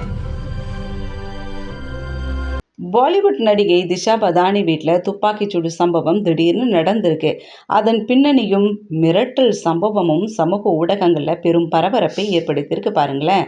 Thank you. Bollywood நடிகை திஷா பதானி வீட்டில் துப்பாக்கிச்சூடு சம்பவம் திடீர்னு நடந்திருக்கு. அதன் பின்னணியும் மிரட்டல் சம்பவமும் சமூக ஊடகங்களில் பெரும் பரபரப்பை ஏற்படுத்தியிருக்கு பாருங்களேன்.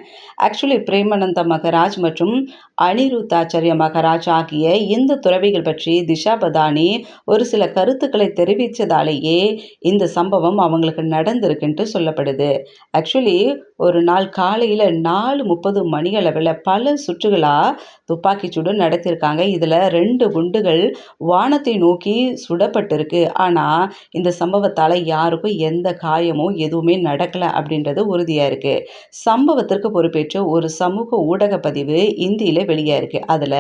ஆக்சுவலி பிரேமானந்த மகராஜ் மற்றும் அனிருத்தாச்சரிய மகராஜ் ஆகிய இந்த துறவிகள் பற்றி திஷா பதானி ஒரு சில கருத்துக்களை தெரிவித்ததாலேயே இந்த சம்பவம் அவங்களுக்கு நடந்திருக்குன்ட்டு சொல்லப்படுது. ஆக்சுவலி ஒரு நாள் காலையில் நாலு முப்பது மணியளவில் பல சுற்றுகளாக துப்பாக்கிச்சூடு நடத்தியிருக்காங்க. இதில் ரெண்டு குண்டுகள் வானத்தை நோக்கி சுடப்பட்டிருக்கு. ஆனால் இந்த சம்பவத்தால் யாருக்கும் எந்த காயமும் எதுவுமே நடக்கலை அப்படின்றது உறுதியாக இருக்குது சம்பவத்திற்கு பொறுப்பேற்ற ஒரு சமூக ஊடக பதிவு இந்தியில் வெளியாக இருக்குது அதில்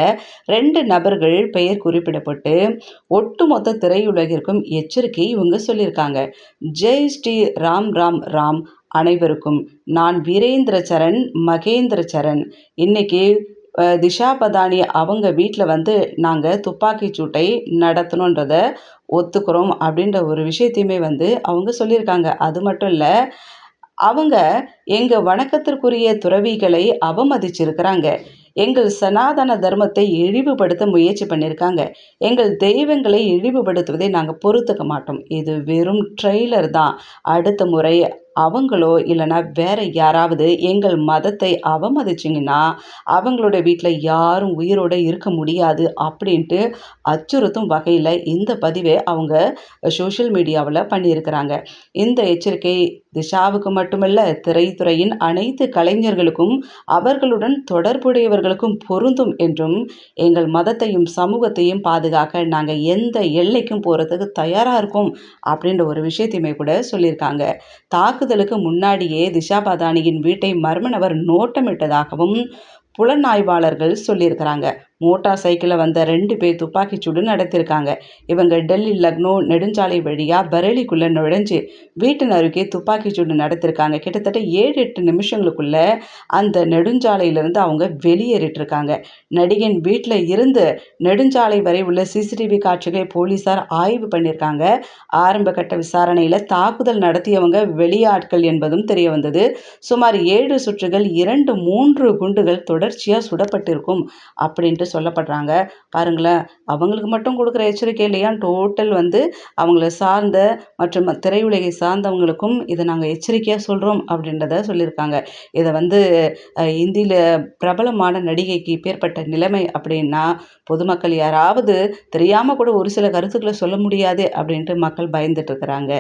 ரெண்டு நபர்கள் பெயர் குறிப்பிடப்பட்டு ஒட்டுமொத்த திரையுலகிற்கும் எச்சரிக்கை இவங்க சொல்லியிருக்காங்க. ஜெய் ஸ்ரீ ராம் ராம் ராம் அனைவருக்கும். நான் வீரேந்திர சரண் மகேந்திர சரண். இன்னைக்கு திஷா பதானி அவங்க வீட்டில் வந்து நாங்கள் துப்பாக்கி சூட்டை நடத்தணுன்றத ஒத்துக்கிறோம் அப்படின்ற ஒரு விஷயத்தையுமே வந்து அவங்க சொல்லியிருக்காங்க. அது மட்டும் இல்லை அவங்க எங்கள் வணக்கத்திற்குரிய துறவிகளை அவமதிச்சிருக்கிறாங்க. எங்கள் சனாதன தர்மத்தை இழிவுபடுத்த முயற்சி பண்ணியிருக்காங்க எங்கள் தெய்வங்களை இழிவுபடுத்துவதை நாங்கள் பொறுத்துக்க மாட்டோம். இது வெறும் ட்ரெய்லர் தான். அடுத்த முறை அவங்களோ இல்லைன்னா வேற யாராவது எங்கள் மதத்தை அவமதிச்சிங்கன்னா அவங்களோட வீட்டில் யாரும் உயிரோட இருக்க முடியாது அப்படின்ட்டு அச்சுறுத்தும் வகையில் இந்த பதிவை அவங்க சோஷியல் மீடியாவில் பண்ணியிருக்கிறாங்க. இந்த எச்சரிக்கை திஷாவுக்கு மட்டுமல்ல திரைத்துறையின் அனைத்து கலைஞர்களுக்கும் அவர்களுடன் தொடர்புடையவர்களுக்கும் பொருந்தும் என்றும் எங்கள் மதத்தையும் சமூகத்தையும் பாதுகாக்க நாங்கள் எந்த எல்லைக்கும் போகிறதுக்கு தயாராக இருக்கோம் அப்படின்ற ஒரு விஷயத்தையுமே கூட சொல்லியிருக்காங்க. தாக்குதலுக்கு முன்னாடியே திஷா பதானியின் வீட்டை மர்ம நபர் நோட்டமிட்டதாகவும் புலனாய்வாளர்கள் சொல்லியிருக்கிறாங்க. மோட்டார் சைக்கிளில் வந்த ரெண்டு பேர் துப்பாக்கிச்சூடு நடத்தியிருக்காங்க இவங்க டெல்லி லக்னோ நெடுஞ்சாலை வழியாக பரேலிக்குள்ளே நுழைஞ்சு வீட்டின் அருகே துப்பாக்கிச்சூடு நடத்தியிருக்காங்க கிட்டத்தட்ட ஏழு எட்டு நிமிஷங்களுக்குள்ள அந்த நெடுஞ்சாலையிலேருந்து அவங்க வெளியேறிட்டு இருக்காங்க நடிகன் வீட்டில் இருந்து நெடுஞ்சாலை வரை உள்ள சிசிடிவி காட்சிகளை போலீஸார் ஆய்வு பண்ணியிருக்காங்க ஆரம்ப கட்ட விசாரணையில் தாக்குதல் நடத்தியவங்க வெளியாட்கள் என்பதும் தெரிய வந்தது. சுமார் ஏழு சுற்றுகள் இரண்டு மூன்று குண்டுகள் தொடர்ச்சியாக சுடப்பட்டிருக்கும் அப்படின்ட்டு சொல்லப்படுறாங்க. பாருங்களேன் அவங்களுக்கு மட்டும் கொடுக்குற எச்சரிக்கை இல்லையா? டோட்டல் வந்து அவங்கள சார்ந்த மற்றும் திரையுலகை சார்ந்தவங்களுக்கும் இதை நாங்கள் எச்சரிக்கையாக சொல்கிறோம் அப்படின்றத சொல்லியிருக்காங்க. இதை வந்து இந்தியில் பிரபலமான நடிகைக்கு பேர்பட்ட நிலைமை அப்படின்னா பொதுமக்கள் யாராவது தெரியாமல் கூட ஒரு சில கருத்துக்களை சொல்ல முடியாது அப்படின்ட்டு மக்கள் பயந்துட்டு இருக்கிறாங்க.